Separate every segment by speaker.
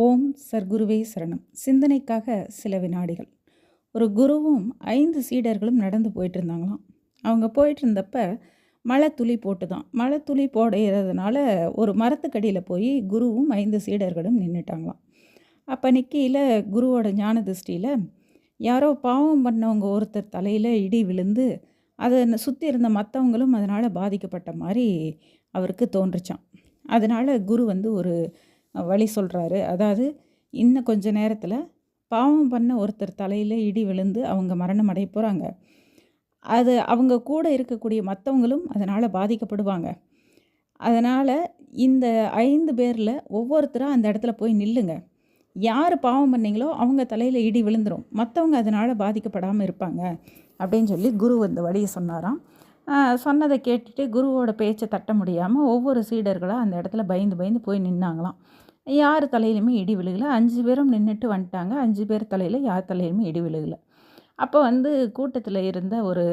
Speaker 1: ஓம் சர்க்குருவே சரணம். சிந்தனைக்காக சில வினாடிகள். ஒரு குருவும் ஐந்து சீடர்களும் நடந்து போயிட்டு இருந்தாங்களாம் அவங்க போயிட்டு இருந்தப்ப மழை துளி போட்டு தான் மழை துளி போடுறதுனால ஒரு மரத்துக்கடியில் போய் குருவும் ஐந்து சீடர்களும் நின்றுட்டாங்களாம் அப்போ நிற்கையில் குருவோட ஞான திருஷ்டியில் யாரோ பாவம் பண்ணவங்க ஒருத்தர் தலையில் இடி விழுந்து அதை சுற்றி இருந்த மற்றவங்களும் அதனால் பாதிக்கப்பட்ட மாதிரி அவருக்கு தோன்றுச்சான் அதனால் குரு வந்து ஒரு வழி சொல்கிறாரு அதாவது இன்னும் கொஞ்ச நேரத்தில் பாவம் பண்ண ஒருத்தர் தலையில் இடி விழுந்து அவங்க மரணம் அடைய போகிறாங்க அது அவங்க கூட இருக்கக்கூடிய மற்றவங்களும் அதனால் பாதிக்கப்படுவாங்க. அதனால் இந்த ஐந்து பேரில் ஒவ்வொருத்தராக அந்த இடத்துல போய் நில்லுங்க. யார் பாவம் பண்ணீங்களோ அவங்க தலையில் இடி விழுந்துடும் மற்றவங்க அதனால் பாதிக்கப்படாமல் இருப்பாங்க. அப்படின்னு சொல்லி குரு அந்த வழியை சொன்னாராம். சொன்னதை கேட்டுட்டு குருவோட பேச்சை தட்ட முடியாமல் ஒவ்வொரு சீடர்களாக அந்த இடத்துல பயந்து பயந்து போய் நின்னாங்களாம். யார் தலையிலுமே இடி விழுகலை. அஞ்சு பேரும் நின்றுட்டு வந்துட்டாங்க. அஞ்சு பேர் தலையில் யார் தலையிலுமே இடி விழுகலை. அப்போ வந்து கூட்டத்தில் இருந்த ஒரு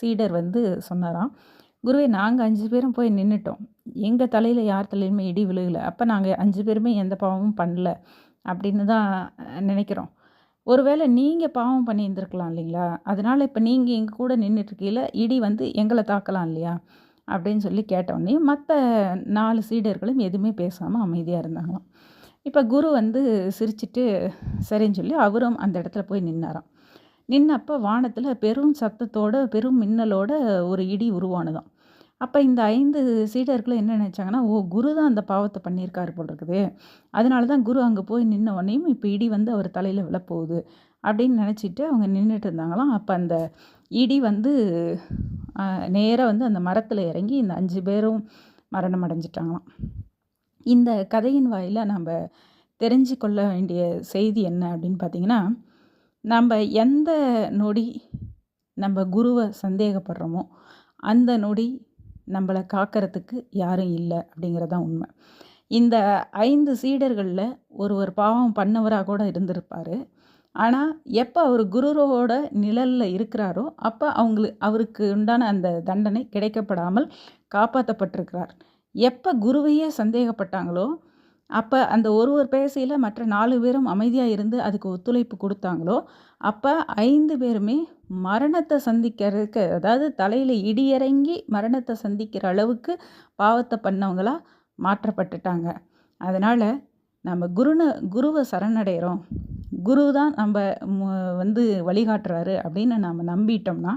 Speaker 1: சீடர் வந்து சொன்னாராம் குருவே நாங்கள் அஞ்சு பேரும் போய் நின்றுட்டோம் எங்கள் தலையில் யார் தலையிலுமே இடி விழுகலை. அப்போ நாங்கள் அஞ்சு பேருமே எந்த பாவமும் பண்ணல. அப்படின்னு தான் நினைக்கிறோம். ஒருவேளை நீங்கள் பாவம் பண்ணியிருந்துருக்கலாம் இல்லைங்களா? அதனால் இப்போ நீங்கள் எங்கள் கூட நின்றுட்டுருக்கையில் இடி வந்து எங்களை தாக்கலாம் இல்லையா? அப்படின்னு சொல்லி கேட்டோடனே மற்ற நாலு சீடர்களும் எதுவுமே பேசாமல் அமைதியாக இருந்தாங்களாம். இப்போ குரு வந்து சிரிச்சிட்டு சரின்னு சொல்லி அவரும் அந்த இடத்துல போய் நின்னாராம். நின்னப்போ வானத்தில் பெரும் சத்தத்தோட பெரும் மின்னலோட ஒரு இடி உருவானதாம். அப்போ இந்த ஐந்து சீடர்களும் என்ன நினச்சாங்கன்னா ஓ குரு தான் அந்த பாவத்தை பண்ணியிருக்காரு போல் இருக்குது அதனால தான் குரு அங்கே போய் நின்ன உடனேயும் இப்போ இடி வந்து அவர் தலையில் விழப்போகுது. அப்படின்னு நினச்சிட்டு அவங்க நின்றுட்டு இருந்தாங்களாம். அப்போ அந்த இடி வந்து நேராக வந்து அந்த மரத்தில் இறங்கி இந்த அஞ்சு பேரும் மரணம் அடைஞ்சிட்டாங்களாம். இந்த கதையின் வாயில் நம்ம தெரிஞ்சு கொள்ள வேண்டிய செய்தி என்ன அப்படின்னு பார்த்திங்கன்னா நம்ம எந்த நொடி நம்ம குருவை சந்தேகப்படுறோமோ அந்த நொடி நம்மளை காக்கிறதுக்கு யாரும் இல்லை அப்படிங்கிறதான் உண்மை. இந்த ஐந்து சீடர்களில் ஒருவர் பாவம் பண்ணவராக கூட இருந்திருப்பார். ஆனால் எப்போ அவர் குருரோட நிழலில் இருக்கிறாரோ அப்போ அவங்களுக்கு அவருக்கு உண்டான அந்த தண்டனை கிடைக்கப்படாமல் காப்பாற்றப்பட்டிருக்கிறார் எப்போ குருவையே சந்தேகப்பட்டாங்களோ அப்போ அந்த ஒருவர் பேசையில் மற்ற நாலு பேரும் அமைதியாக இருந்து அதுக்கு ஒத்துழைப்பு கொடுத்தாங்களோ அப்போ ஐந்து பேருமே மரணத்தை சந்திக்கிறதுக்கு அதாவது தலையில் இடியிறங்கி மரணத்தை சந்திக்கிற அளவுக்கு பாவத்தை பண்ணவங்களாக மாற்றப்பட்டுட்டாங்க. அதனால் நம்ம குருனை குருவை சரணடைகிறோம் குரு தான் நம்ம வந்து வழிகாட்டுறாரு அப்படின்னு நாம் நம்பிட்டோம்னா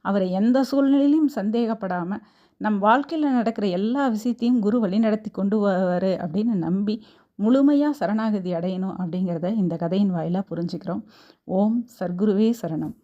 Speaker 1: அவரை எந்த சூழ்நிலையிலையும் சந்தேகப்படாமல் நம் வாழ்க்கையில் நடக்கிற எல்லா விஷயத்தையும் குரு வழி நடத்தி கொண்டு வருவார் அப்படின்னு நம்பி முழுமையாக சரணாகதி அடையணும் அப்படிங்கிறத இந்த கதையின் வாயிலாக புரிஞ்சுக்கிறோம். ஓம் சர்க்குருவே சரணம்.